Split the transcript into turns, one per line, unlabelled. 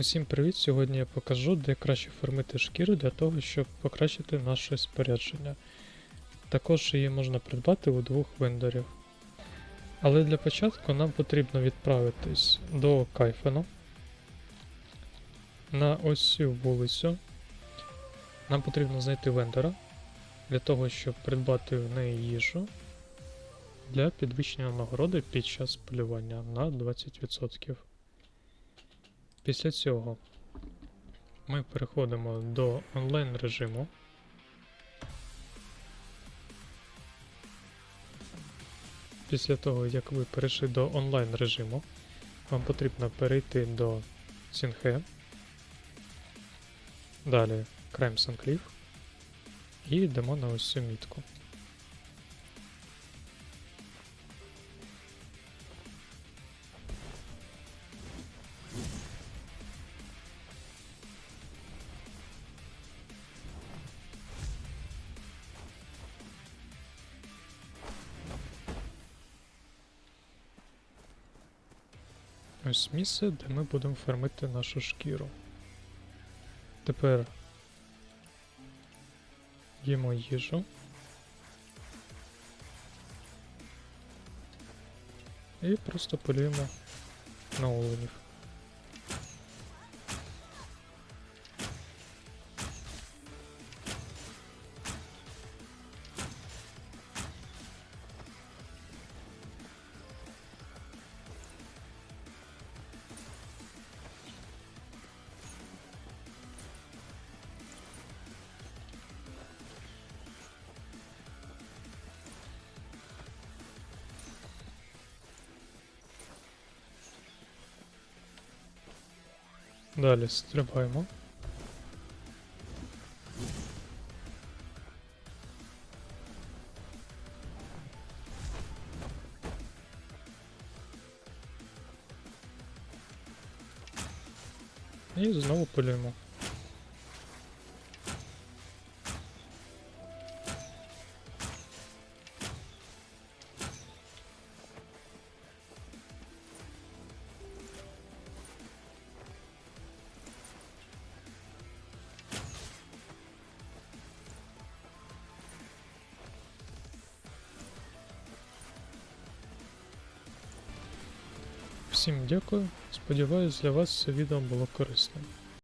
Усім привіт! Сьогодні я покажу, де краще формити шкіру для того, щоб покращити наше спорядження. Також її можна придбати у двох вендорів. Але для початку нам потрібно відправитись до Кайфену на ось цю вулицю. Нам потрібно знайти вендора для того, щоб придбати в неї їжу для підвищення нагороди під час полювання на 20%. Після цього ми переходимо до онлайн режиму. Після того, як ви перейшли до онлайн режиму, вам потрібно перейти до Сінхе, далі Crimson Cliff і йдемо на ось цю мітку. Ось місце, де ми будемо фермити нашу шкіру. Тепер їмо їжу. І просто полюємо на оленів. Далі стрибаємо. І знову полюємо. Всім дякую. Сподіваюсь, для вас це відео було корисним.